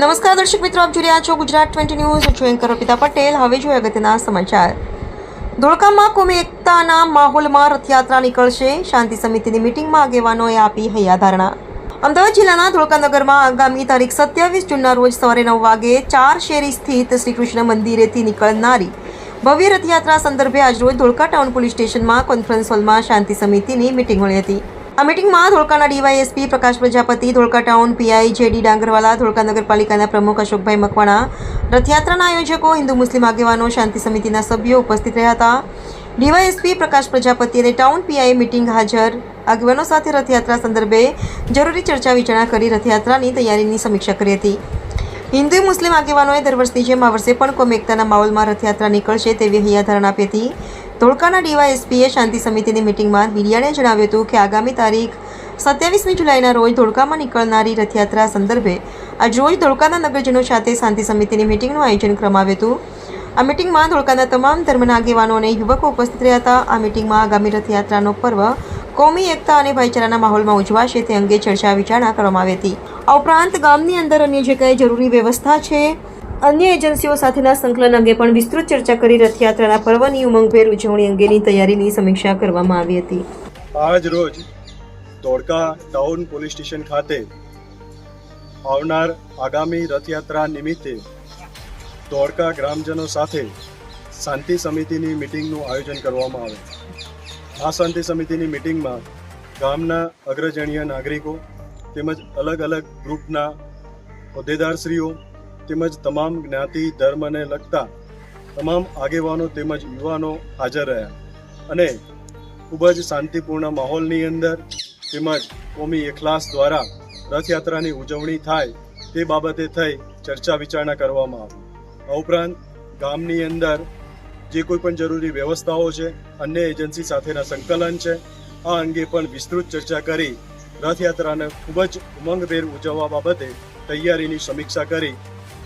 નમસ્કાર દર્શક મિત્રો, આપ જોઈ રહ્યા છો ગુજરાત ટ્વેન્ટી ન્યૂઝ. હું એન્કર અર્પિતા પટેલ. હવે જોઈએ અગત્યના સમાચાર. ધોળકામાં કોમી એકતાના માહોલમાં રથયાત્રા નીકળશે. શાંતિ સમિતિની મિટિંગમાં આગેવાનોએ આપી હૈયાધારણા. અમદાવાદ જિલ્લાના ધોળકાનગરમાં આગામી તારીખ સત્યાવીસ જૂનના રોજ સવારે નવ વાગે ચાર શેરી સ્થિત શ્રી કૃષ્ણ મંદિરેથી નીકળનારી ભવ્ય રથયાત્રા સંદર્ભે આજરોજ ધોળકા ટાઉન પોલીસ સ્ટેશનમાં કોન્ફરન્સ હોલમાં શાંતિ સમિતિની મિટિંગ મળી હતી. આ મિટિંગમાં ધોળકાના DYSP Prakash Prajapati, Dholka town PI JD Dangarwala, Dholka નગરપાલિકાના પ્રમુખ અશોકભાઈ મકવાણા, રથયાત્રાના આયોજકો, હિન્દુ મુસ્લિમ આગેવાનો, શાંતિ સમિતિના સભ્યો ઉપસ્થિત રહ્યા હતા. ડીવાયએસપી પ્રકાશ પ્રજાપતિ અને ટાઉન પીઆઈ મિટિંગ હાજર. આગેવાનો સાથે રથયાત્રા સંદર્ભે જરૂરી ચર્ચા વિચારણા કરી રથયાત્રાની તૈયારીની સમીક્ષા કરી હતી. હિન્દુ મુસ્લિમ આગેવાનોએ દર વર્ષની જેમ આ વર્ષે પણ કોમ એકતાના માહોલમાં રથયાત્રા નીકળશે તેવી હૈયાધારણા આપી હતી. ધોળકાના ડીવાયએસપીએ શાંતિ સમિતિની મિટિંગમાં મીડિયાને જણાવ્યું હતું કે આગામી તારીખ સત્યાવીસમી જુલાઈના રોજ ધોળકામાં નીકળનારી રથયાત્રા સંદર્ભે આજ રોજ ધોળકાના નગરજનો સાથે શાંતિ સમિતિની મિટિંગનું આયોજન કરવામાં આવ્યું હતું. આ મિટિંગમાં ધોળકાના તમામ ધર્મના આગેવાનો અને યુવકો ઉપસ્થિત રહ્યા હતા. આ મિટિંગમાં આગામી રથયાત્રાનો પર્વ કોમી, એકતા અને ભાઈચારાના માહોલમાં ઉજવાશે તે અંગે ચર્ચા વિચારણા કરવામાં આવી હતી. આ ઉપરાંત ગામની અંદર અન્ય જે કંઈ જરૂરી વ્યવસ્થા છે અન્ય એજન્સીઓ સાથેના સંકલન અંગે પણ વિસ્તૃત ચર્ચા કરી રથયાત્રાના પર્વની ઉમંગભેર ઉજવણી અંગેની તૈયારીની સમીક્ષા કરવામાં આવી હતી. આજ રોજ ધોળકા ટાઉન પોલીસ સ્ટેશન ખાતે આવનાર આગામી રથયાત્રા નિમિત્તે ધોળકા ગ્રામજનો સાથે શાંતિ સમિતિની મિટિંગનું આયોજન કરવામાં આવે. આ શાંતિ સમિતિની મિટિંગમાં ગામના અગ્રજણીય નાગરિકો તેમજ અલગ અલગ ગ્રુપના હોદ્દેદારશ્રીઓ તેમજ તમામ જ્ઞાતિ ધર્મને લગતા તમામ આગેવાનો તેમજ યુવાનો હાજર રહ્યા. અને ખૂબ જ શાંતિપૂર્ણ માહોલની અંદર તેમજ કોમી એખલાસ દ્વારા રથયાત્રાની ઉજવણી થાય તે બાબતે થઈ ચર્ચા વિચારણા કરવામાં આવી. આ ઉપરાંત ગામની અંદર જે કોઈ પણ જરૂરી વ્યવસ્થાઓ છે, અન્ય એજન્સી સાથેના સંકલન છે, આ અંગે પણ વિસ્તૃત ચર્ચા કરી રથયાત્રાને ખૂબ જ ઉમંગભેર ઉજવવા બાબતે તૈયારીની સમીક્ષા કરી